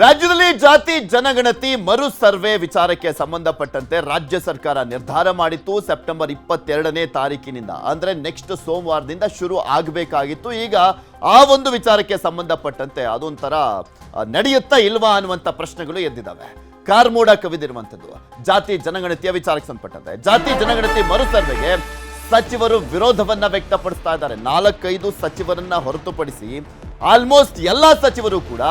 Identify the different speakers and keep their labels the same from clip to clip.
Speaker 1: ರಾಜ್ಯದಲ್ಲಿ ಜಾತಿ, ಜನಗಣತಿ, ಮರು ಸರ್ವೆ ವಿಚಾರಕ್ಕೆ ಸಂಬಂಧಪಟ್ಟಂತೆ ರಾಜ್ಯ ಸರ್ಕಾರ ನಿರ್ಧಾರ ಮಾಡಿತ್ತು. ಸೆಪ್ಟೆಂಬರ್ ಇಪ್ಪತ್ತೆರಡನೇ ತಾರೀಕಿನಿಂದ, ಅಂದ್ರೆ ನೆಕ್ಸ್ಟ್ ಸೋಮವಾರದಿಂದ ಶುರು ಆಗಬೇಕಾಗಿತ್ತು. ಈಗ ಆ ಒಂದು ವಿಚಾರಕ್ಕೆ ಸಂಬಂಧಪಟ್ಟಂತೆ ಅದೊಂಥರ ನಡೆಯುತ್ತಾ ಇಲ್ವಾ ಅನ್ನುವಂಥ ಪ್ರಶ್ನೆಗಳು ಎದ್ದಿದ್ದಾವೆ. ಕಾರ್ಮೋಡ ಕವಿದಿರುವಂಥದ್ದು, ಜಾತಿ, ಜನಗಣತಿಯ ವಿಚಾರಕ್ಕೆ ಸಂಬಂಧಪಟ್ಟಂತೆ. ಜಾತಿ, ಜನಗಣತಿ, ಮರು ಸರ್ವೆಗೆ ಸಚಿವರು ವಿರೋಧವನ್ನ ವ್ಯಕ್ತಪಡಿಸ್ತಾ ಇದ್ದಾರೆ. ನಾಲ್ಕೈದು ಸಚಿವರನ್ನ ಹೊರತುಪಡಿಸಿ ಆಲ್ಮೋಸ್ಟ್ ಎಲ್ಲಾ ಸಚಿವರು ಕೂಡ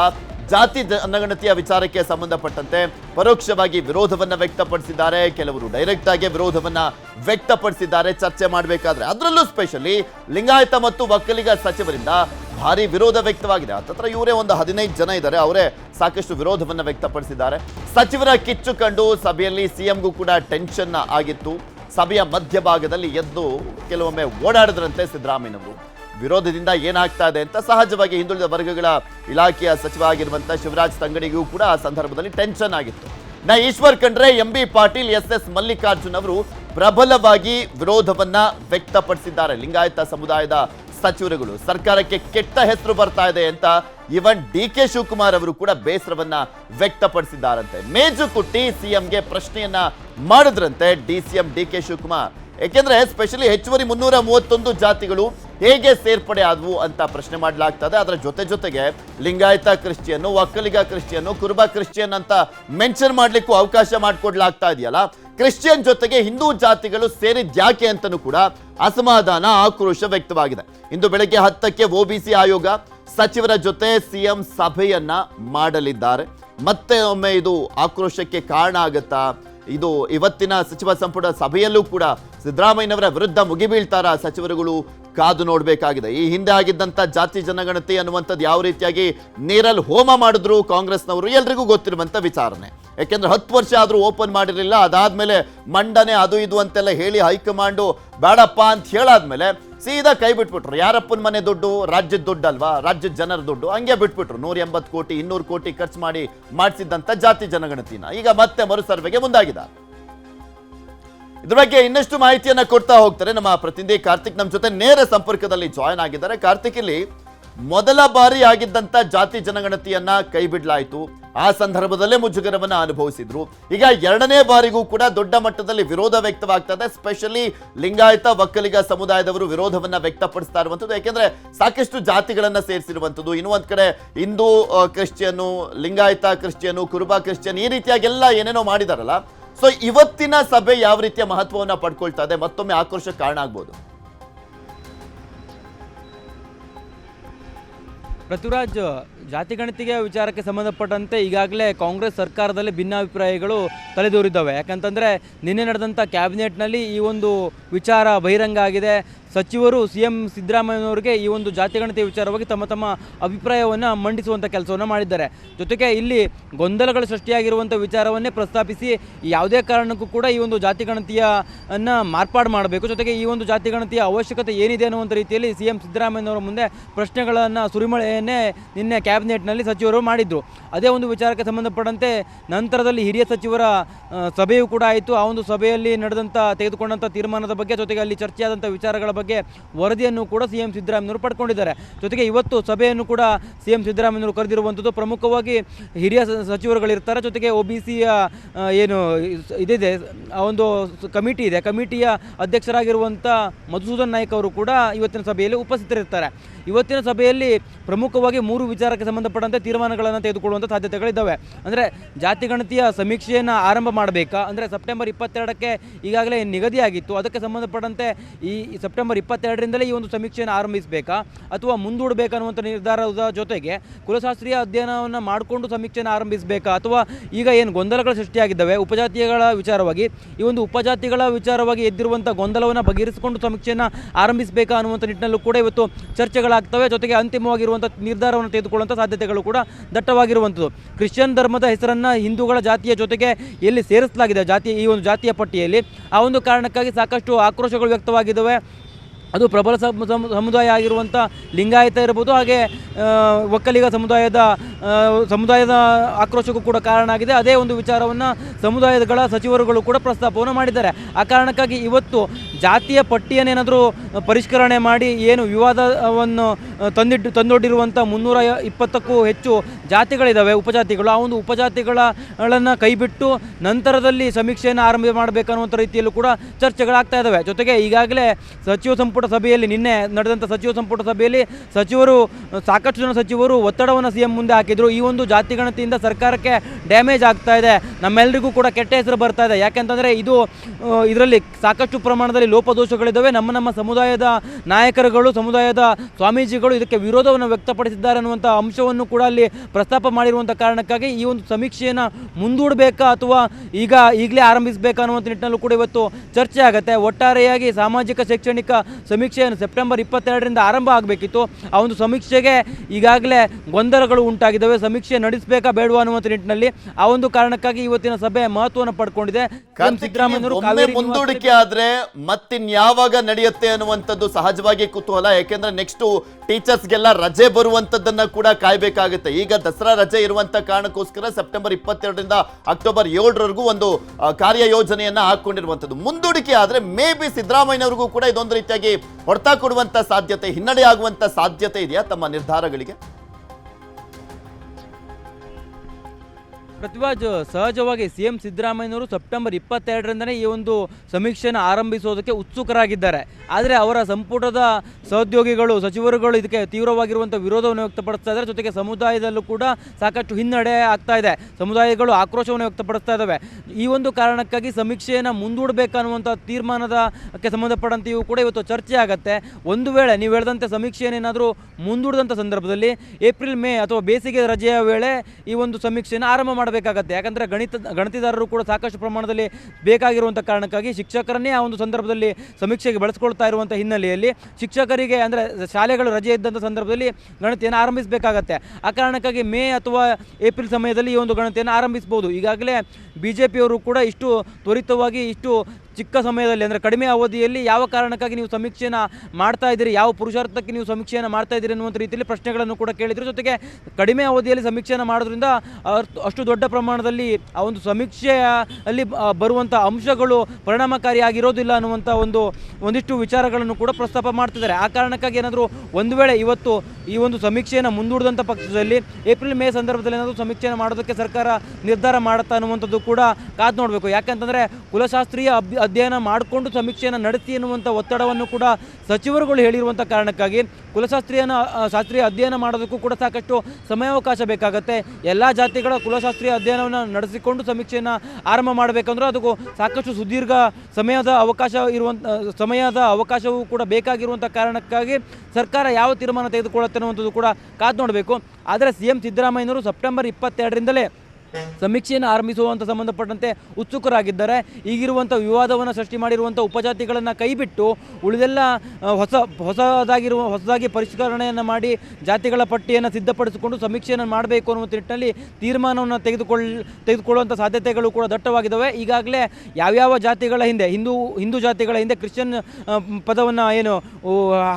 Speaker 1: ಜಾತಿ ಜನಗಣತಿಯ ವಿಚಾರಕ್ಕೆ ಸಂಬಂಧಪಟ್ಟಂತೆ ಪರೋಕ್ಷವಾಗಿ ವಿರೋಧವನ್ನ ವ್ಯಕ್ತಪಡಿಸಿದ್ದಾರೆ. ಕೆಲವರು ಡೈರೆಕ್ಟ್ ಆಗಿ ವಿರೋಧವನ್ನ ವ್ಯಕ್ತಪಡಿಸಿದ್ದಾರೆ. ಚರ್ಚೆ ಮಾಡಬೇಕಾದ್ರೆ ಅದರಲ್ಲೂ ಸ್ಪೆಷಲಿ ಲಿಂಗಾಯತ ಮತ್ತು ಒಕ್ಕಲಿಗ ಸಚಿವರಿಂದ ಭಾರಿ ವಿರೋಧ ವ್ಯಕ್ತವಾಗಿದೆ. ಹತ್ತತ್ರ ಇವರೇ ಒಂದು ಹದಿನೈದು ಜನ ಇದ್ದಾರೆ. ಅವರೇ ಸಾಕಷ್ಟು ವಿರೋಧವನ್ನ ವ್ಯಕ್ತಪಡಿಸಿದ್ದಾರೆ. ಸಚಿವರ ಕಿಚ್ಚು ಕಂಡು ಸಭೆಯಲ್ಲಿ ಸಿಎಂಗೂ ಕೂಡ ಟೆನ್ಷನ್ ಆಗಿತ್ತು. ಸಭೆಯ ಮಧ್ಯಭಾಗದಲ್ಲಿ ಎದ್ದು ಕೆಲವೊಮ್ಮೆ ಓಡಾಡಿದ್ರಂತೆ ಸಿದ್ದರಾಮಯ್ಯನವರು. ವಿರೋಧದಿಂದ ಏನಾಗ್ತಾ ಇದೆ ಅಂತ ಸಹಜವಾಗಿ ಹಿಂದುಳಿದ ವರ್ಗಗಳ ಇಲಾಖೆಯ ಸಚಿವ ಆಗಿರುವಂತಹ ಶಿವರಾಜ್ ತಂಗಡಿಗೂ ಕೂಡ ಆ ಸಂದರ್ಭದಲ್ಲಿ ಟೆನ್ಷನ್ ಆಗಿತ್ತು. ನಾ Eshwar Khandre, M B Patil, S S Mallikarjun ಅವರು ಪ್ರಬಲವಾಗಿ ವಿರೋಧವನ್ನ ವ್ಯಕ್ತಪಡಿಸಿದ್ದಾರೆ. ಲಿಂಗಾಯತ ಸಮುದಾಯದ ಸಚಿವರುಗಳು, ಸರ್ಕಾರಕ್ಕೆ ಕೆಟ್ಟ ಹೆಸರು ಬರ್ತಾ ಇದೆ ಅಂತ ಇವನ್ ಡಿ ಕೆ ಶಿವಕುಮಾರ್ ಅವರು ಕೂಡ ಬೇಸರವನ್ನ ವ್ಯಕ್ತಪಡಿಸಿದ್ದಾರಂತೆ. ಮೇಜು ಕುಟ್ಟಿ ಸಿಎಂಗೆ ಪ್ರಶ್ನೆಯನ್ನ ಮಾಡಿದ್ರಂತೆ D CM D K Shivakumar. ಯಾಕೆಂದ್ರೆ ಸ್ಪೆಷಲಿ ಹೆಚ್ಚುವರಿ ಮುನ್ನೂರ ಮೂವತ್ತೊಂದು ಜಾತಿಗಳು ಹೇಗೆ ಸೇರ್ಪಡೆ ಆದವು ಅಂತ ಪ್ರಶ್ನೆ ಮಾಡಲಾಗ್ತದೆ. ಅದರ ಜೊತೆ ಜೊತೆಗೆ Lingayat Christian Vokkaliga Christian, Kuruba Christian ಅಂತ ಮೆನ್ಷನ್ ಮಾಡಲಿಕ್ಕೂ ಅವಕಾಶ ಮಾಡಿಕೊಡ್ಲಾಗ್ತಾ ಇದೆಯಲ್ಲ. ಕ್ರಿಶ್ಚಿಯನ್ ಜೊತೆಗೆ ಹಿಂದೂ ಜಾತಿಗಳು ಸೇರಿದ್ಯಾಕೆ ಅಂತಲೂ ಕೂಡ ಅಸಮಾಧಾನ, ಆಕ್ರೋಶ ವ್ಯಕ್ತವಾಗಿದೆ. ಇಂದು ಬೆಳಗ್ಗೆ ಹತ್ತಕ್ಕೆ ಒಬಿಸಿ ಆಯೋಗ ಸಚಿವರ ಜೊತೆ ಸಿಎಂ ಸಭೆಯನ್ನ ಮಾಡಲಿದ್ದಾರೆ. ಮತ್ತೆ ಒಮ್ಮೆ ಇದು ಆಕ್ರೋಶಕ್ಕೆ ಕಾರಣ ಆಗತ್ತಾ? ಇದು ಇವತ್ತಿನ ಸಚಿವ ಸಂಪುಟ ಸಭೆಯಲ್ಲೂ ಕೂಡ ಸಿದ್ದರಾಮಯ್ಯನವರ ವಿರುದ್ಧ ಮುಗಿಬೀಳ್ತಾರ ಸಚಿವರುಗಳು ಕಾದು ನೋಡಬೇಕಾಗಿದೆ. ಈ ಹಿಂದೆ ಆಗಿದ್ದಂಥ ಜಾತಿ ಜನಗಣತಿ ಅನ್ನುವಂಥದ್ದು ಯಾವ ರೀತಿಯಾಗಿ ನೀರಲ್ಲಿ ಹೋಮ ಮಾಡಿದ್ರು ಕಾಂಗ್ರೆಸ್ನವರು ಎಲ್ರಿಗೂ ಗೊತ್ತಿರುವಂಥ ವಿಚಾರಣೆ. ಯಾಕೆಂದ್ರೆ ಹತ್ತು ವರ್ಷ ಆದರೂ ಓಪನ್ ಮಾಡಿರಲಿಲ್ಲ, ಅದಾದ್ಮೇಲೆ ಮಂಡನೆ ಅದು ಇದು ಅಂತೆಲ್ಲ ಹೇಳಿ ಹೈಕಮಾಂಡು ಬೇಡಪ್ಪ ಅಂತ ಹೇಳಾದ್ಮೇಲೆ ಸೀದಾ ಕೈ ಬಿಟ್ಬಿಟ್ರು. ಯಾರಪ್ಪನ ಮನೆ ದುಡ್ಡು? ರಾಜ್ಯದ ದುಡ್ಡು ಅಲ್ವಾ? ರಾಜ್ಯದ ಜನರ ದುಡ್ಡು. ಹಂಗೆ ಬಿಟ್ಬಿಟ್ರು. ನೂರ ಎಂಬತ್ತು ಕೋಟಿ, ಇನ್ನೂರು ಕೋಟಿ ಖರ್ಚು ಮಾಡಿ ಮಾಡಿಸಿದ್ದಂಥ ಜಾತಿ ಜನಗಣತಿನ ಈಗ ಮತ್ತೆ ಮರು ಸರ್ವೆಗೆ ಇದ್ರ ಬಗ್ಗೆ ಇನ್ನಷ್ಟು ಮಾಹಿತಿಯನ್ನ ಕೊಡ್ತಾ ಹೋಗ್ತಾರೆ ನಮ್ಮ ಪ್ರತಿನಿಧಿ ಕಾರ್ತಿಕ್. ನಮ್ಮ ಜೊತೆ ನೇರ ಸಂಪರ್ಕದಲ್ಲಿ ಜಾಯ್ನ್ ಆಗಿದ್ದಾರೆ. ಕಾರ್ತಿಕ್, ಇಲ್ಲಿ ಮೊದಲ ಬಾರಿ ಆಗಿದ್ದಂತ ಜಾತಿ ಜನಗಣತಿಯನ್ನ ಕೈ ಬಿಡ್ಲಾಯ್ತು. ಆ ಸಂದರ್ಭದಲ್ಲೇ ಮುಜುಗರವನ್ನ ಅನುಭವಿಸಿದ್ರು. ಈಗ ಎರಡನೇ ಬಾರಿಗೂ ಕೂಡ ದೊಡ್ಡ ಮಟ್ಟದಲ್ಲಿ ವಿರೋಧ ವ್ಯಕ್ತವಾಗ್ತದೆ. ಸ್ಪೆಷಲಿ ಲಿಂಗಾಯತ ಒಕ್ಕಲಿಗ ಸಮುದಾಯದವರು ವಿರೋಧವನ್ನ ವ್ಯಕ್ತಪಡಿಸ್ತಾ ಇರುವಂಥದ್ದು. ಯಾಕೆಂದ್ರೆ ಸಾಕಷ್ಟು ಜಾತಿಗಳನ್ನ ಸೇರಿಸಿರುವಂಥದ್ದು. ಇನ್ನು ಒಂದ್ ಕಡೆ Hindu Christian Lingayat Christian, Kuruba Christian ಈ ರೀತಿಯಾಗೆಲ್ಲ ಏನೇನೋ ಮಾಡಿದಾರಲ್ಲ. ಸೊ ಇವತ್ತಿನ ಸಭೆ ಯಾವ ರೀತಿಯ ಮಹತ್ವವನ್ನ ಪಡ್ಕೊಳ್ತಾ ಇದೆ? ಮತ್ತೊಮ್ಮೆ ಆಕ್ರೋಶಕ್ಕೆ ಕಾರಣ ಆಗ್ಬೋದು.
Speaker 2: Ratu Raja ಜಾತಿ ಗಣತಿಗೆ ವಿಚಾರಕ್ಕೆ ಸಂಬಂಧಪಟ್ಟಂತೆ ಈಗಾಗಲೇ ಕಾಂಗ್ರೆಸ್ ಸರ್ಕಾರದಲ್ಲಿ ಭಿನ್ನಾಭಿಪ್ರಾಯಗಳು ತಲೆದೋರಿದ್ದಾವೆ. ಯಾಕಂತಂದರೆ ನಿನ್ನೆ ನಡೆದಂಥ ಕ್ಯಾಬಿನೆಟ್ನಲ್ಲಿ ಈ ಒಂದು ವಿಚಾರ ಬಹಿರಂಗ ಆಗಿದೆ. ಸಚಿವರು ಸಿ ಎಂ ಸಿದ್ದರಾಮಯ್ಯನವರಿಗೆ ಈ ಒಂದು ಜಾತಿ ಗಣತಿ ವಿಚಾರವಾಗಿ ತಮ್ಮ ತಮ್ಮ ಅಭಿಪ್ರಾಯವನ್ನು ಮಂಡಿಸುವಂಥ ಕೆಲಸವನ್ನು ಮಾಡಿದ್ದಾರೆ. ಜೊತೆಗೆ ಇಲ್ಲಿ ಗೊಂದಲಗಳು ಸೃಷ್ಟಿಯಾಗಿರುವಂಥ ವಿಚಾರವನ್ನೇ ಪ್ರಸ್ತಾಪಿಸಿ ಯಾವುದೇ ಕಾರಣಕ್ಕೂ ಕೂಡ ಈ ಒಂದು ಜಾತಿ ಗಣತಿಯನ್ನು ಮಾರ್ಪಾಡು ಮಾಡಬೇಕು. ಜೊತೆಗೆ ಈ ಒಂದು ಜಾತಿ ಗಣತಿಯ ಅವಶ್ಯಕತೆ ಏನಿದೆ ಅನ್ನುವಂಥ ರೀತಿಯಲ್ಲಿ ಸಿ ಎಂ ಸಿದ್ದರಾಮಯ್ಯನವರ ಮುಂದೆ ಪ್ರಶ್ನೆಗಳನ್ನು, ಸುರಿಮಳೆಯನ್ನೇ ನಿನ್ನೆ ಕ್ಯಾಬಿನೆಟ್ನಲ್ಲಿ ಸಚಿವರು ಮಾಡಿದ್ರು. ಅದೇ ಒಂದು ವಿಚಾರಕ್ಕೆ ಸಂಬಂಧಪಟ್ಟಂತೆ ನಂತರದಲ್ಲಿ ಹಿರಿಯ ಸಚಿವರ ಸಭೆಯೂ ಕೂಡ ಆಯಿತು. ಆ ಒಂದು ಸಭೆಯಲ್ಲಿ ನಡೆದಂಥ ತೆಗೆದುಕೊಂಡಂಥ ತೀರ್ಮಾನದ ಬಗ್ಗೆ, ಜೊತೆಗೆ ಅಲ್ಲಿ ಚರ್ಚೆಯಾದಂಥ ವಿಚಾರಗಳ ಬಗ್ಗೆ ವರದಿಯನ್ನು ಕೂಡ ಸಿ ಎಂ ಸಿದ್ದರಾಮಯ್ಯವರು ಪಡ್ಕೊಂಡಿದ್ದಾರೆ. ಜೊತೆಗೆ ಇವತ್ತು ಸಭೆಯನ್ನು ಕೂಡ ಸಿ ಎಂ ಸಿದ್ದರಾಮಯ್ಯವರು ಕರೆದಿರುವಂಥದ್ದು ಪ್ರಮುಖವಾಗಿ ಹಿರಿಯ ಸಚಿವರುಗಳಿರ್ತಾರೆ. ಜೊತೆಗೆ ಒ ಬಿ ಸಿಯ ಏನು, ಇದಿದೆ, ಆ ಒಂದು ಕಮಿಟಿ ಇದೆ. ಕಮಿಟಿಯ ಅಧ್ಯಕ್ಷರಾಗಿರುವಂಥ ಮಧುಸೂದನ್ ನಾಯ್ಕ ಅವರು ಕೂಡ ಇವತ್ತಿನ ಸಭೆಯಲ್ಲಿ ಉಪಸ್ಥಿತರಿರ್ತಾರೆ. ಇವತ್ತಿನ ಸಭೆಯಲ್ಲಿ ಪ್ರಮುಖವಾಗಿ ಮೂರು ವಿಚಾರಕ್ಕೆ ಸಂಬಂಧಪಟ್ಟಂತೆ ತೀರ್ಮಾನಗಳನ್ನು ತೆಗೆದುಕೊಳ್ಳುವಂಥ ಸಾಧ್ಯತೆಗಳಿದ್ದಾವೆ. ಅಂದರೆ ಜಾತಿ ಗಣತಿಯ ಸಮೀಕ್ಷೆಯನ್ನು ಆರಂಭ ಮಾಡಬೇಕಾ? ಅಂದರೆ ಸೆಪ್ಟೆಂಬರ್ ಇಪ್ಪತ್ತೆರಡಕ್ಕೆ ಈಗಾಗಲೇ ನಿಗದಿಯಾಗಿತ್ತು. ಅದಕ್ಕೆ ಸಂಬಂಧಪಟ್ಟಂತೆ ಈ ಸೆಪ್ಟೆಂಬರ್ ಇಪ್ಪತ್ತೆರಡರಿಂದಲೇ ಈ ಒಂದು ಸಮೀಕ್ಷೆಯನ್ನು ಆರಂಭಿಸಬೇಕಾ? ಅಥವಾ ಮುಂದೂಡಬೇಕಾ ಅನ್ನುವಂಥ ನಿರ್ಧಾರದ ಜೊತೆಗೆ ಕುಲಶಾಸ್ತ್ರೀಯ ಅಧ್ಯಯನವನ್ನು ಮಾಡಿಕೊಂಡು ಸಮೀಕ್ಷೆಯನ್ನು ಆರಂಭಿಸಬೇಕಾ? ಅಥವಾ ಈಗ ಏನು ಗೊಂದಲಗಳು ಸೃಷ್ಟಿಯಾಗಿದ್ದಾವೆ? ಉಪಜಾತಿಗಳ ವಿಚಾರವಾಗಿ, ಈ ಒಂದು ಉಪಜಾತಿಗಳ ವಿಚಾರವಾಗಿ ಎದ್ದಿರುವಂಥ ಗೊಂದಲವನ್ನು ಬಗೆಹರಿಸಿಕೊಂಡು ಸಮೀಕ್ಷೆಯನ್ನು ಆರಂಭಿಸಬೇಕಾ ಅನ್ನುವಂಥ ನಿಟ್ಟಿನಲ್ಲೂ ಕೂಡ ಇವತ್ತು ಚರ್ಚೆಗಳಾಗ್ತವೆ ಜೊತೆಗೆ ಅಂತಿಮವಾಗಿರುವಂಥ ನಿರ್ಧಾರವನ್ನು ತೆಗೆದುಕೊಳ್ಳುವಂಥ ಸಾಧ್ಯತೆಗಳು ಕೂಡ ದಟ್ಟವಾಗಿರುವಂಥದ್ದು. ಕ್ರಿಶ್ಚಿಯನ್ ಧರ್ಮದ ಹೆಸರನ್ನು ಹಿಂದೂಗಳ ಜಾತಿಯ ಜೊತೆಗೆ ಎಲ್ಲಿ ಸೇರಿಸಲಾಗಿದೆ? ಜಾತಿ, ಈ ಒಂದು ಜಾತಿಯ ಪಟ್ಟಿಯಲ್ಲಿ ಆ ಒಂದು ಕಾರಣಕ್ಕಾಗಿ ಸಾಕಷ್ಟು ಆಕ್ರೋಶಗಳು ವ್ಯಕ್ತವಾಗಿದ್ದಾವೆ. ಅದು ಪ್ರಬಲ ಸಮ- ಸಮ- ಸಮುದಾಯ ಆಗಿರುವಂಥ ಲಿಂಗಾಯತ ಇರ್ಬೋದು, ಹಾಗೆ ಒಕ್ಕಲಿಗ ಸಮುದಾಯದ ಸಮುದಾಯದ ಆಕ್ರೋಶಕ್ಕೂ ಕೂಡ ಕಾರಣ ಆಗಿದೆ. ಅದೇ ಒಂದು ವಿಚಾರವನ್ನು ಸಮುದಾಯಗಳ ಸಚಿವರುಗಳು ಕೂಡ ಪ್ರಸ್ತಾಪವನ್ನು ಮಾಡಿದ್ದಾರೆ. ಆ ಕಾರಣಕ್ಕಾಗಿ ಇವತ್ತು ಜಾತಿಯ ಪಟ್ಟಿಯನ್ನೇನಾದರೂ ಪರಿಷ್ಕರಣೆ ಮಾಡಿ ಏನು ವಿವಾದವನ್ನು ತಂದಿಟ್ಟು ತಂದೊಡ್ಡಿರುವಂಥ ಮುನ್ನೂರ ಇಪ್ಪತ್ತಕ್ಕೂ ಹೆಚ್ಚು ಜಾತಿಗಳಿದ್ದಾವೆ ಉಪಜಾತಿಗಳು. ಆ ಒಂದು ಉಪಜಾತಿಗಳನ್ನು ಕೈಬಿಟ್ಟು ನಂತರದಲ್ಲಿ ಸಮೀಕ್ಷೆಯನ್ನು ಆರಂಭ ಮಾಡಬೇಕನ್ನುವಂಥ ರೀತಿಯಲ್ಲೂ ಕೂಡ ಚರ್ಚೆಗಳಾಗ್ತಾ ಇದ್ದಾವೆ ಜೊತೆಗೆ ಈಗಾಗಲೇ ಸಚಿವ ಸಂಪುಟ ಸಭೆಯಲ್ಲಿ, ನಿನ್ನೆ ನಡೆದಂಥ ಸಚಿವ ಸಂಪುಟ ಸಭೆಯಲ್ಲಿ ಸಚಿವರು ಸಾಕಷ್ಟು ಜನ ಸಚಿವರು ಒತ್ತಡವನ್ನು ಸಿ ಮುಂದೆ ಹಾಕಿದ್ರು. ಈ ಒಂದು ಜಾತಿ ಗಣತಿಯಿಂದ ಸರ್ಕಾರಕ್ಕೆ ಡ್ಯಾಮೇಜ್ ಆಗ್ತಾ ಇದೆ. ನಮ್ಮೆಲ್ಲರಿಗೂ ಕೂಡ ಕೆಟ್ಟ ಹೆಸರು ಬರ್ತಾ ಇದೆ. ಯಾಕೆಂತಂದರೆ ಇದು ಇದರಲ್ಲಿ ಸಾಕಷ್ಟು ಪ್ರಮಾಣದಲ್ಲಿ ಲೋಪದೋಷಗಳಿದ್ದಾವೆ. ನಮ್ಮ ನಮ್ಮ ಸಮುದಾಯದ ನಾಯಕರುಗಳು ಸಮುದಾಯದ ಸ್ವಾಮೀಜಿಗಳು ಇದಕ್ಕೆ ವಿರೋಧವನ್ನು ವ್ಯಕ್ತಪಡಿಸಿದ್ದಾರೆ ಅನ್ನುವಂಥ ಅಂಶವನ್ನು ಕೂಡ ಅಲ್ಲಿ ಪ್ರಸ್ತಾಪ ಮಾಡಿರುವಂಥ ಕಾರಣಕ್ಕಾಗಿ ಈ ಒಂದು ಸಮೀಕ್ಷೆಯನ್ನು ಮುಂದೂಡಬೇಕಾ ಅಥವಾ ಈಗ ಈಗಲೇ ಆರಂಭಿಸಬೇಕಾ ಅನ್ನುವಂಥ ನಿಟ್ಟಿನಲ್ಲೂ ಕೂಡ ಇವತ್ತು ಚರ್ಚೆ ಆಗುತ್ತೆ. ಒಟ್ಟಾರೆಯಾಗಿ ಸಾಮಾಜಿಕ ಶೈಕ್ಷಣಿಕ ಸಮೀಕ್ಷೆಯನ್ನು ಸೆಪ್ಟೆಂಬರ್ ಇಪ್ಪತ್ತೆರಡರಿಂದ ಆರಂಭ ಆಗಬೇಕಿತ್ತು. ಆ ಒಂದು ಸಮೀಕ್ಷೆಗೆ ಈಗಾಗಲೇ ಗೊಂದಲಗಳು ಉಂಟಾಗಿದ್ದಾವೆ. ಸಮೀಕ್ಷೆ ನಡೆಸಬೇಕಾ ಬೇಡವಾ ಅನ್ನುವಂಥ ನಿಟ್ಟಿನಲ್ಲಿ ಆ ಒಂದು ಕಾರಣಕ್ಕಾಗಿ ಇವತ್ತಿನ ಸಭೆ ಮಹತ್ವವನ್ನು ಪಡ್ಕೊಂಡಿದೆ. ಸಿದ್ದರಾಮಯ್ಯ
Speaker 1: ಮುಂದೂಡಿಕೆ ಆದ್ರೆ ಮತ್ತಿನ್ಯಾವಾಗ ನಡೆಯುತ್ತೆ ಅನ್ನುವಂಥದ್ದು ಸಹಜವಾಗಿ ಕುತೂಹಲ, ಯಾಕೆಂದ್ರೆ ನೆಕ್ಸ್ಟ್ ಟೀಚರ್ಸ್ಗೆಲ್ಲ ರಜೆ ಬರುವಂತದ್ದನ್ನ ಕೂಡ ಕಾಯಬೇಕಾಗುತ್ತೆ. ಈಗ ದಸರಾ ರಜೆ ಇರುವಂತ ಕಾರಣಕ್ಕೋಸ್ಕರ ಸೆಪ್ಟೆಂಬರ್ ಇಪ್ಪತ್ತೆರಡರಿಂದ ಅಕ್ಟೋಬರ್ ಏಳರವರೆಗೂ ಒಂದು ಕಾರ್ಯ ಯೋಜನೆಯನ್ನ ಹಾಕೊಂಡಿರುವಂತದ್ದು ಮುಂದೂಡಿಕೆ ಆದ್ರೆ ಮೇ ಬಿ ಸಿದ್ದರಾಮಯ್ಯನವರಿಗೂ ಕೂಡ ಇದೊಂದು ರೀತಿಯಾಗಿ ಹೊಡೆತ ಕೊಡುವಂಥ ಸಾಧ್ಯತೆ, ಹಿನ್ನಡೆ ಸಾಧ್ಯತೆ ಇದೆಯಾ ತಮ್ಮ ನಿರ್ಧಾರಗಳಿಗೆ?
Speaker 2: ಪ್ರತಿಭಾಜ್, ಸಹಜವಾಗಿ ಸಿ ಎಂ ಸಿದ್ದರಾಮಯ್ಯನವರು ಸೆಪ್ಟೆಂಬರ್ ಇಪ್ಪತ್ತೆರಡರಿಂದನೇ ಈ ಒಂದು ಸಮೀಕ್ಷೆಯನ್ನು ಆರಂಭಿಸೋದಕ್ಕೆ ಉತ್ಸುಕರಾಗಿದ್ದಾರೆ. ಆದರೆ ಅವರ ಸಂಪುಟದ ಸಹೋದ್ಯೋಗಿಗಳು, ಸಚಿವರುಗಳು ಇದಕ್ಕೆ ತೀವ್ರವಾಗಿರುವಂಥ ವಿರೋಧವನ್ನು ವ್ಯಕ್ತಪಡಿಸ್ತಾ ಇದ್ದಾರೆ. ಜೊತೆಗೆ ಸಮುದಾಯದಲ್ಲೂ ಕೂಡ ಸಾಕಷ್ಟು ಹಿನ್ನಡೆ ಆಗ್ತಾ ಇದೆ. ಸಮುದಾಯಗಳು ಆಕ್ರೋಶವನ್ನು ವ್ಯಕ್ತಪಡಿಸ್ತಾ ಇದ್ದಾವೆ. ಈ ಒಂದು ಕಾರಣಕ್ಕಾಗಿ ಸಮೀಕ್ಷೆಯನ್ನು ಮುಂದೂಡಬೇಕನ್ನುವಂಥ ತೀರ್ಮಾನದಕ್ಕೆ ಸಂಬಂಧಪಟ್ಟಂತೆಯೂ ಕೂಡ ಇವತ್ತು ಚರ್ಚೆ ಆಗುತ್ತೆ. ಒಂದು ವೇಳೆ ನೀವು ಹೇಳಿದಂತೆ ಸಮೀಕ್ಷೆಯನ್ನೇನಾದರೂ ಮುಂದೂಡಿದಂಥ ಸಂದರ್ಭದಲ್ಲಿ ಏಪ್ರಿಲ್ ಮೇ ಅಥವಾ ಬೇಸಿಗೆ ರಜೆಯ ವೇಳೆ ಈ ಒಂದು ಸಮೀಕ್ಷೆಯನ್ನು ಆರಂಭ ಮಾಡಬೇಕಾಗತ್ತೆ. ಯಾಕಂದರೆ ಗಣಿತ, ಗಣತಿದಾರರು ಕೂಡ ಸಾಕಷ್ಟು ಪ್ರಮಾಣದಲ್ಲಿ ಬೇಕಾಗಿರುವಂಥ ಕಾರಣಕ್ಕಾಗಿ ಶಿಕ್ಷಕರನ್ನೇ ಆ ಒಂದು ಸಂದರ್ಭದಲ್ಲಿ ಸಮೀಕ್ಷೆಗೆ ಬಳಸ್ಕೊಳ್ತಾ ಇರುವಂಥ ಹಿನ್ನೆಲೆಯಲ್ಲಿ ಶಿಕ್ಷಕರಿಗೆ ಅಂದರೆ ಶಾಲೆಗಳು ರಜೆ ಇದ್ದಂಥ ಸಂದರ್ಭದಲ್ಲಿ ಗಣತಿಯನ್ನು ಆರಂಭಿಸಬೇಕಾಗತ್ತೆ. ಆ ಕಾರಣಕ್ಕಾಗಿ ಮೇ ಅಥವಾ ಏಪ್ರಿಲ್ ಸಮಯದಲ್ಲಿ ಈ ಒಂದು ಗಣತಿಯನ್ನು ಆರಂಭಿಸ್ಬೋದು ಈಗಾಗಲೇ ಬಿ ಜೆ ಕೂಡ ಇಷ್ಟು ತ್ವರಿತವಾಗಿ ಇಷ್ಟು ಚಿಕ್ಕ ಸಮಯದಲ್ಲಿ, ಅಂದರೆ ಕಡಿಮೆ ಅವಧಿಯಲ್ಲಿ ಯಾವ ಕಾರಣಕ್ಕಾಗಿ ನೀವು ಸಮೀಕ್ಷೆಯನ್ನು ಮಾಡ್ತಾ ಇದ್ದೀರಿ, ಯಾವ ಪುರುಷಾರ್ಥಕ್ಕೆ ನೀವು ಸಮೀಕ್ಷೆಯನ್ನು ಮಾಡ್ತಾ ಇದ್ದೀರಿ ಅನ್ನುವಂಥ ರೀತಿಯಲ್ಲಿ ಪ್ರಶ್ನೆಗಳನ್ನು ಕೂಡ ಕೇಳಿದ್ರು. ಜೊತೆಗೆ ಕಡಿಮೆ ಅವಧಿಯಲ್ಲಿ ಸಮೀಕ್ಷೆಯನ್ನು ಮಾಡೋದ್ರಿಂದ ಅಷ್ಟು ದೊಡ್ಡ ಪ್ರಮಾಣದಲ್ಲಿ ಆ ಒಂದು ಸಮೀಕ್ಷೆಯ ಅಲ್ಲಿ ಬರುವಂಥ ಅಂಶಗಳು ಪರಿಣಾಮಕಾರಿಯಾಗಿರೋದಿಲ್ಲ ಅನ್ನುವಂಥ ಒಂದು, ಒಂದಿಷ್ಟು ವಿಚಾರಗಳನ್ನು ಕೂಡ ಪ್ರಸ್ತಾಪ ಮಾಡ್ತಿದ್ದಾರೆ. ಆ ಕಾರಣಕ್ಕಾಗಿ ಏನಾದರೂ ಒಂದು ವೇಳೆ ಇವತ್ತು ಈ ಒಂದು ಸಮೀಕ್ಷೆಯನ್ನು ಮುಂದೂಡಿದಂಥ ಪಕ್ಷದಲ್ಲಿ ಏಪ್ರಿಲ್, ಮೇ ಸಂದರ್ಭದಲ್ಲಿ ಏನಾದರೂ ಸಮೀಕ್ಷೆಯನ್ನು ಮಾಡೋದಕ್ಕೆ ಸರ್ಕಾರ ನಿರ್ಧಾರ ಮಾಡುತ್ತಾ ಅನ್ನುವಂಥದ್ದು ಕೂಡ ಕಾದು ನೋಡಬೇಕು. ಯಾಕಂತಂದರೆ ಕುಲಶಾಸ್ತ್ರೀಯ ಅಧ್ಯಯನ ಮಾಡಿಕೊಂಡು ಸಮೀಕ್ಷೆಯನ್ನು ನಡೆಸಿ ಎನ್ನುವಂಥ ಒತ್ತಡವನ್ನು ಕೂಡ ಸಚಿವರುಗಳು ಹೇಳಿರುವಂಥ ಕಾರಣಕ್ಕಾಗಿ ಕುಲಶಾಸ್ತ್ರೀಯನ ಶಾಸ್ತ್ರೀಯ ಅಧ್ಯಯನ ಮಾಡೋದಕ್ಕೂ ಕೂಡ ಸಾಕಷ್ಟು ಸಮಯಾವಕಾಶ ಬೇಕಾಗುತ್ತೆ. ಎಲ್ಲ ಜಾತಿಗಳ ಕುಲಶಾಸ್ತ್ರೀಯ ಅಧ್ಯಯನವನ್ನು ನಡೆಸಿಕೊಂಡು ಸಮೀಕ್ಷೆಯನ್ನು ಆರಂಭ ಮಾಡಬೇಕಂದ್ರೆ ಅದಕ್ಕೂ ಸಾಕಷ್ಟು ಸುದೀರ್ಘ ಸಮಯದ ಅವಕಾಶ ಇರುವಂಥ ಸಮಯದ ಅವಕಾಶವೂ ಕೂಡ ಬೇಕಾಗಿರುವಂಥ ಕಾರಣಕ್ಕಾಗಿ ಸರ್ಕಾರ ಯಾವ ತೀರ್ಮಾನ ತೆಗೆದುಕೊಳ್ಳುತ್ತೆ ಅನ್ನುವಂಥದ್ದು ಕೂಡ ಕಾದು ನೋಡಬೇಕು. ಆದರೆ ಸಿ ಎಂ ಸಿದ್ದರಾಮಯ್ಯನವರು ಸೆಪ್ಟೆಂಬರ್ ಇಪ್ಪತ್ತೆರಡರಿಂದಲೇ ಸಮೀಕ್ಷೆಯನ್ನು ಆರಂಭಿಸುವಂಥ ಸಂಬಂಧಪಟ್ಟಂತೆ ಉತ್ಸುಕರಾಗಿದ್ದಾರೆ. ಈಗಿರುವಂಥ ವಿವಾದವನ್ನು ಸೃಷ್ಟಿ ಮಾಡಿರುವಂಥ ಉಪಜಾತಿಗಳನ್ನು ಕೈಬಿಟ್ಟು ಉಳಿದೆಲ್ಲ ಹೊಸ, ಹೊಸದಾಗಿರುವ, ಹೊಸದಾಗಿ ಪರಿಷ್ಕರಣೆಯನ್ನು ಮಾಡಿ ಜಾತಿಗಳ ಪಟ್ಟಿಯನ್ನು ಸಿದ್ಧಪಡಿಸಿಕೊಂಡು ಸಮೀಕ್ಷೆಯನ್ನು ಮಾಡಬೇಕು ಅನ್ನುವಂಥ ನಿಟ್ಟಿನಲ್ಲಿ ತೀರ್ಮಾನವನ್ನು ತೆಗೆದುಕೊಳ್ಳ ತೆಗೆದುಕೊಳ್ಳುವಂಥ ಸಾಧ್ಯತೆಗಳು ಕೂಡ ದಟ್ಟವಾಗಿದ್ದಾವೆ. ಈಗಾಗಲೇ ಯಾವ್ಯಾವ ಜಾತಿಗಳ ಹಿಂದೆ, ಹಿಂದೂ ಹಿಂದೂ ಜಾತಿಗಳ ಹಿಂದೆ ಕ್ರಿಶ್ಚಿಯನ್ ಪದವನ್ನು ಏನು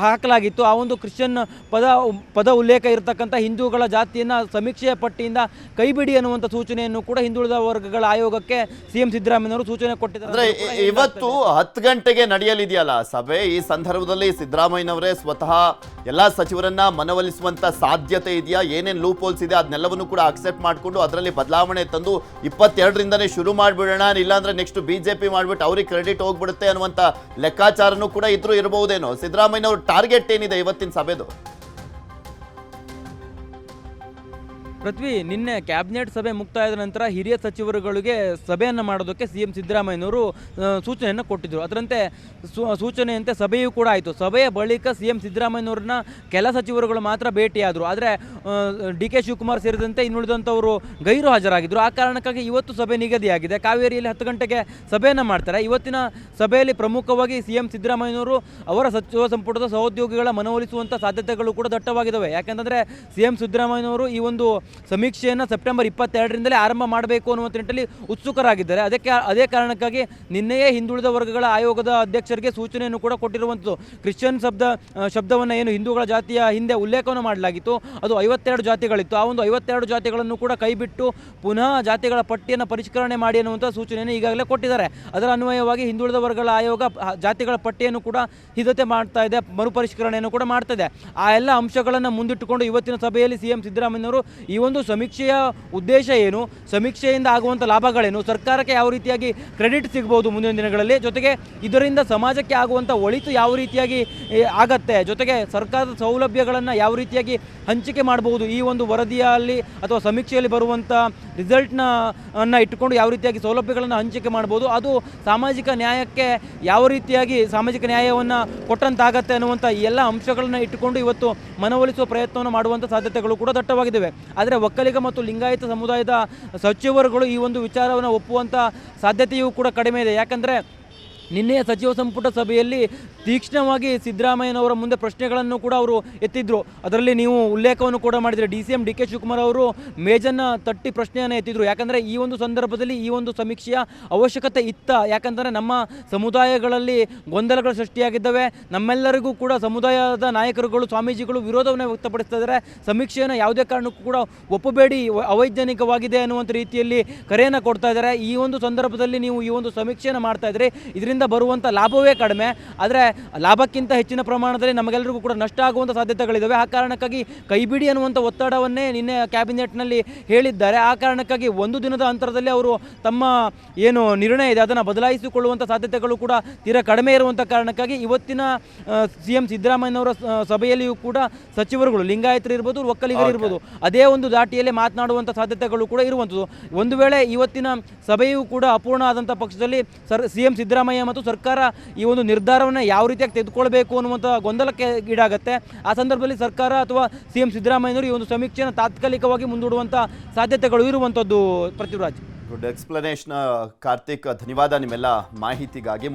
Speaker 2: ಹಾಕಲಾಗಿತ್ತು, ಆ ಒಂದು ಕ್ರಿಶ್ಚಿಯನ್ ಪದ ಪದ ಉಲ್ಲೇಖ ಇರತಕ್ಕಂಥ ಹಿಂದೂಗಳ ಜಾತಿಯನ್ನು ಸಮೀಕ್ಷೆಯ ಪಟ್ಟಿಯಿಂದ ಕೈಬಿಡಿ ಅನ್ನುವಂಥ ಸೂಚನೆಯನ್ನು ಕೂಡ ಹಿಂದುಳಿದ ವರ್ಗಗಳ ಆಯೋಗಕ್ಕೆ ಸಿಎಂ ಸಿದ್ದರಾಮಯ್ಯನವರು ಸೂಚನೆ ಕೊಟ್ಟಿದ್ದಾರೆ
Speaker 1: ಇವತ್ತು. ಹತ್ತು ಗಂಟೆಗೆ ನಡೆಯಲಿದೆಯಲ್ಲ ಸಭೆ? ಈ ಸಂದರ್ಭದಲ್ಲಿ ಸಿದ್ದರಾಮಯ್ಯನವರೇ ಸ್ವತಃ ಎಲ್ಲ ಸಚಿವರನ್ನ ಮನವೊಲಿಸುವಂತ ಸಾಧ್ಯತೆ ಇದೆಯಾ? ಏನೇನು ಲೂಪ್ ಹೋಲ್ಸ್ ಇದೆ? ಅದನ್ನೆಲ್ಲವನ್ನು ಕೂಡ ಅಕ್ಸೆಪ್ಟ್ ಮಾಡಿಕೊಂಡು ಅದರಲ್ಲಿ ಬದಲಾವಣೆ ತಂದು ಇಪ್ಪತ್ತೆರಡರಿಂದನೇ ಶುರು ಮಾಡಿಬಿಡೋಣ. ಇಲ್ಲಾಂದ್ರೆ ನೆಕ್ಸ್ಟ್ ಬಿಜೆಪಿ ಮಾಡಿಬಿಟ್ಟು ಅವ್ರಿಗೆ ಕ್ರೆಡಿಟ್ ಹೋಗ್ಬಿಡುತ್ತೆ ಅನ್ನುವಂಥ ಲೆಕ್ಕಾಚಾರನೂ ಕೂಡ ಇದ್ರು ಇರಬಹುದೇನೋ? ಸಿದ್ದರಾಮಯ್ಯನವ್ರ ಟಾರ್ಗೆಟ್ ಏನಿದೆ ಇವತ್ತಿನ ಸಭೆದು?
Speaker 2: ಪೃಥ್ವಿ, ನಿನ್ನೆ ಕ್ಯಾಬಿನೆಟ್ ಸಭೆ ಮುಕ್ತಾಯದ ನಂತರ ಹಿರಿಯ ಸಚಿವರುಗಳಿಗೆ ಸಭೆಯನ್ನು ಮಾಡೋದಕ್ಕೆ ಸಿ ಎಂ ಸಿದ್ದರಾಮಯ್ಯನವರು ಸೂಚನೆಯನ್ನು ಕೊಟ್ಟಿದ್ದರು ಅದರಂತೆ ಸೂಚನೆಯಂತೆ ಸಭೆಯೂ ಕೂಡ ಆಯಿತು. ಸಭೆಯ ಬಳಿಕ ಸಿ ಎಂ ಸಿದ್ದರಾಮಯ್ಯನವ್ರನ್ನ ಕೆಲ ಸಚಿವರುಗಳು ಮಾತ್ರ ಭೇಟಿಯಾದರು. ಆದರೆ ಡಿ ಕೆ ಶಿವಕುಮಾರ್ ಸೇರಿದಂತೆ ಇನ್ನುಳಿದಂಥವರು ಗೈರು ಹಾಜರಾಗಿದ್ದರು ಆ ಕಾರಣಕ್ಕಾಗಿ ಇವತ್ತು ಸಭೆ ನಿಗದಿಯಾಗಿದೆ. ಕಾವೇರಿಯಲ್ಲಿ ಹತ್ತು ಗಂಟೆಗೆ ಸಭೆಯನ್ನು ಮಾಡ್ತಾರೆ. ಇವತ್ತಿನ ಸಭೆಯಲ್ಲಿ ಪ್ರಮುಖವಾಗಿ ಸಿ ಎಂ ಸಿದ್ದರಾಮಯ್ಯನವರು ಅವರ ಸಚಿವ ಸಂಪುಟದ ಸಹೋದ್ಯೋಗಿಗಳ ಮನವೊಲಿಸುವಂಥ ಸಾಧ್ಯತೆಗಳು ಕೂಡ ದಟ್ಟವಾಗಿದ್ದಾವೆ. ಯಾಕೆಂದರೆ ಸಿ ಎಂ ಸಿದ್ದರಾಮಯ್ಯನವರು ಈ ಒಂದು ಸಮೀಕ್ಷೆಯನ್ನು ಸೆಪ್ಟೆಂಬರ್ ಇಪ್ಪತ್ತೆರಡರಿಂದಲೇ ಆರಂಭ ಮಾಡಬೇಕು ಅನ್ನುವಂಥ ನಿಟ್ಟಿನಲ್ಲಿ ಉತ್ಸುಕರಾಗಿದ್ದಾರೆ. ಅದಕ್ಕೆ, ಅದೇ ಕಾರಣಕ್ಕಾಗಿ ನಿನ್ನೆಯೇ ಹಿಂದುಳಿದ ವರ್ಗಗಳ ಆಯೋಗದ ಅಧ್ಯಕ್ಷರಿಗೆ ಸೂಚನೆಯನ್ನು ಕೂಡ ಕೊಟ್ಟಿರುವಂಥದ್ದು. ಕ್ರಿಶ್ಚಿಯನ್ ಶಬ್ದ ಶಬ್ದವನ್ನು ಏನು ಹಿಂದೂಗಳ ಜಾತಿಯ ಹಿಂದೆ ಉಲ್ಲೇಖವನ್ನು ಮಾಡಲಾಗಿತ್ತು. ಅದು ಐವತ್ತೆರಡು ಜಾತಿಗಳಿತ್ತು. ಆ ಒಂದು ಐವತ್ತೆರಡು ಜಾತಿಗಳನ್ನು ಕೂಡ ಕೈಬಿಟ್ಟು ಪುನಃ ಜಾತಿಗಳ ಪಟ್ಟಿಯನ್ನು ಪರಿಷ್ಕರಣೆ ಮಾಡಿ ಅನ್ನುವಂಥ ಸೂಚನೆಯನ್ನು ಈಗಾಗಲೇ ಕೊಟ್ಟಿದ್ದಾರೆ. ಅದರ ಅನ್ವಯವಾಗಿ ಹಿಂದುಳಿದ ವರ್ಗಗಳ ಆಯೋಗ ಜಾತಿಗಳ ಪಟ್ಟಿಯನ್ನು ಕೂಡ ಸಿದ್ಧತೆ ಮಾಡ್ತಾ ಇದೆ, ಮರುಪರಿಷ್ಕರಣೆಯನ್ನು ಕೂಡ ಮಾಡ್ತಾ ಇದೆ. ಆ ಎಲ್ಲ ಅಂಶಗಳನ್ನು ಮುಂದಿಟ್ಟುಕೊಂಡು ಇವತ್ತಿನ ಸಭೆಯಲ್ಲಿ ಸಿ ಎಂ ಸಿದ್ದರಾಮಯ್ಯನವರು ಈ ಒಂದು ಸಮೀಕ್ಷೆಯ ಉದ್ದೇಶ ಏನು? ಸಮೀಕ್ಷೆಯಿಂದ ಆಗುವಂಥ ಲಾಭಗಳೇನು? ಸರ್ಕಾರಕ್ಕೆ ಯಾವ ರೀತಿಯಾಗಿ ಕ್ರೆಡಿಟ್ ಸಿಗ್ಬೋದು ಮುಂದಿನ ದಿನಗಳಲ್ಲಿ? ಜೊತೆಗೆ ಇದರಿಂದ ಸಮಾಜಕ್ಕೆ ಆಗುವಂಥ ಒಳಿತು ಯಾವ ರೀತಿಯಾಗಿ ಆಗತ್ತೆ? ಜೊತೆಗೆ ಸರ್ಕಾರದ ಸೌಲಭ್ಯಗಳನ್ನು ಯಾವ ರೀತಿಯಾಗಿ ಹಂಚಿಕೆ ಮಾಡಬಹುದು? ಈ ಒಂದು ವರದಿಯಲ್ಲಿ ಅಥವಾ ಸಮೀಕ್ಷೆಯಲ್ಲಿ ಬರುವಂಥ ರಿಸಲ್ಟ್ನ ಅನ್ನು ಇಟ್ಟುಕೊಂಡು ಯಾವ ರೀತಿಯಾಗಿ ಸೌಲಭ್ಯಗಳನ್ನು ಹಂಚಿಕೆ ಮಾಡ್ಬೋದು ಅದು ಸಾಮಾಜಿಕ ನ್ಯಾಯಕ್ಕೆ ಯಾವ ರೀತಿಯಾಗಿ ಸಾಮಾಜಿಕ ನ್ಯಾಯವನ್ನು ಕೊಟ್ಟಂತಾಗತ್ತೆ ಅನ್ನುವಂಥ ಎಲ್ಲ ಅಂಶಗಳನ್ನು ಇಟ್ಟುಕೊಂಡು ಇವತ್ತು ಮನವೊಲಿಸುವ ಪ್ರಯತ್ನವನ್ನು ಮಾಡುವಂಥ ಸಾಧ್ಯತೆಗಳು ಕೂಡ ದಟ್ಟವಾಗಿದ್ದಾವೆ. ಆದರೆ ಒಕ್ಕಲಿಗ ಮತ್ತು ಲಿಂಗಾಯತ ಸಮುದಾಯದ ಸಚಿವರುಗಳು ಈ ಒಂದು ವಿಚಾರವನ್ನು ಒಪ್ಪುವಂಥ ಸಾಧ್ಯತೆಯೂ ಕೂಡ ಕಡಿಮೆ ಇದೆ. ಯಾಕಂದರೆ ನಿನ್ನೆಯ ಸಚಿವ ಸಂಪುಟ ಸಭೆಯಲ್ಲಿ ತೀಕ್ಷ್ಣವಾಗಿ ಸಿದ್ದರಾಮಯ್ಯನವರ ಮುಂದೆ ಪ್ರಶ್ನೆಗಳನ್ನು ಕೂಡ ಅವರು ಎತ್ತಿದ್ರು. ಅದರಲ್ಲಿ ನೀವು ಉಲ್ಲೇಖವನ್ನು ಕೂಡ ಮಾಡಿದರೆ. D C M D K Shivakumar ಅವರು ಮೇಜನ್ನು ತಟ್ಟಿ ಪ್ರಶ್ನೆಯನ್ನು ಎತ್ತಿದ್ರು. ಯಾಕಂದರೆ ಈ ಒಂದು ಸಂದರ್ಭದಲ್ಲಿ ಈ ಒಂದು ಸಮೀಕ್ಷೆಯ ಅವಶ್ಯಕತೆ ಇತ್ತ. ಯಾಕಂದರೆ ನಮ್ಮ ಸಮುದಾಯಗಳಲ್ಲಿ ಗೊಂದಲಗಳು ಸೃಷ್ಟಿಯಾಗಿದ್ದಾವೆ. ನಮ್ಮೆಲ್ಲರಿಗೂ ಕೂಡ ಸಮುದಾಯದ ನಾಯಕರುಗಳು, ಸ್ವಾಮೀಜಿಗಳು ವಿರೋಧವನ್ನು ವ್ಯಕ್ತಪಡಿಸ್ತಾ ಇದ್ದಾರೆ. ಸಮೀಕ್ಷೆಯನ್ನು ಯಾವುದೇ ಕಾರಣಕ್ಕೂ ಕೂಡ ಒಪ್ಪಬೇಡಿ. ಅವೈಜ್ಞಾನಿಕವಾಗಿದೆ ಅನ್ನುವಂಥ ರೀತಿಯಲ್ಲಿ ಕರೆಯನ್ನು ಕೊಡ್ತಾ ಇದ್ದಾರೆ. ಈ ಒಂದು ಸಂದರ್ಭದಲ್ಲಿ ನೀವು ಈ ಒಂದು ಸಮೀಕ್ಷೆಯನ್ನು ಮಾಡ್ತಾ ಇದ್ರಿ. ಇದರಿಂದ ಬರುವಂಥ ಲಾಭವೇ ಕಡಿಮೆ. ಆದರೆ ಲಾಭಕ್ಕಿಂತ ಹೆಚ್ಚಿನ ಪ್ರಮಾಣದಲ್ಲಿ ನಮಗೆಲ್ಲರಿಗೂ ಕೂಡ ನಷ್ಟ ಆಗುವಂಥ ಸಾಧ್ಯತೆಗಳಿದ್ದಾವೆ ಆ ಕಾರಣಕ್ಕಾಗಿ ಕೈಬಿಡಿ ಅನ್ನುವಂಥ ಒತ್ತಡವನ್ನೇ ನಿನ್ನೆ ಕ್ಯಾಬಿನೆಟ್ನಲ್ಲಿ ಹೇಳಿದ್ದಾರೆ. ಆ ಕಾರಣಕ್ಕಾಗಿ ಒಂದು ದಿನದ ಅಂತರದಲ್ಲಿ ಅವರು ತಮ್ಮ ಏನು ನಿರ್ಣಯ ಇದೆ ಅದನ್ನು ಬದಲಾಯಿಸಿಕೊಳ್ಳುವಂಥ ಸಾಧ್ಯತೆಗಳು ಕೂಡ ತೀರಾ ಕಡಿಮೆ ಇರುವಂಥ ಕಾರಣಕ್ಕಾಗಿ ಇವತ್ತಿನ ಸಿ ಎಂ ಸಿದ್ದರಾಮಯ್ಯನವರ ಸಭೆಯಲ್ಲಿಯೂ ಕೂಡ ಸಚಿವರುಗಳು ಲಿಂಗಾಯತರು ಇರ್ಬೋದು ಒಕ್ಕಲಿಗರು ಇರ್ಬೋದು ಅದೇ ಒಂದು ದಾಟಿಯಲ್ಲಿ ಮಾತನಾಡುವಂಥ ಸಾಧ್ಯತೆಗಳು ಕೂಡ ಇರುವಂಥದ್ದು ಒಂದು ವೇಳೆ ಇವತ್ತಿನ ಸಭೆಯೂ ಕೂಡ ಅಪೂರ್ಣ ಆದಂಥ ಪಕ್ಷದಲ್ಲಿ ಸರ್ ಸಿ ಎಂ ಸಿದ್ದರಾಮಯ್ಯ ಮತ್ತು ಸರ್ಕಾರ ಈ ಒಂದು ನಿರ್ಧಾರವನ್ನು ಯಾವ ರೀತಿಯಾಗಿ ತೆಗೆದುಕೊಳ್ಬೇಕು ಅನ್ನುವಂಥ ಗೊಂದಲಕ್ಕೆ ಈಡಾಗುತ್ತೆ. ಆ ಸಂದರ್ಭದಲ್ಲಿ ಸರ್ಕಾರ ಅಥವಾ ಸಿ ಎಂ ಸಿದ್ದರಾಮಯ್ಯನವರು ಈ ಒಂದು ಸಮೀಕ್ಷೆಯನ್ನು ತಾತ್ಕಾಲಿಕವಾಗಿ ಮುಂದೂಡುವಂಥ ಸಾಧ್ಯತೆಗಳು ಇರುವಂಥದ್ದು ಪೃಥ್ವಿರಾಜ್
Speaker 1: ಗುಡ್ ಎಕ್ಸ್ಪ್ಲನೇಷನ್ ಕಾರ್ತಿಕ್, ಧನ್ಯವಾದ, ನಿಮ್ಮೆಲ್ಲ ಮಾಹಿತಿಗಾಗಿ.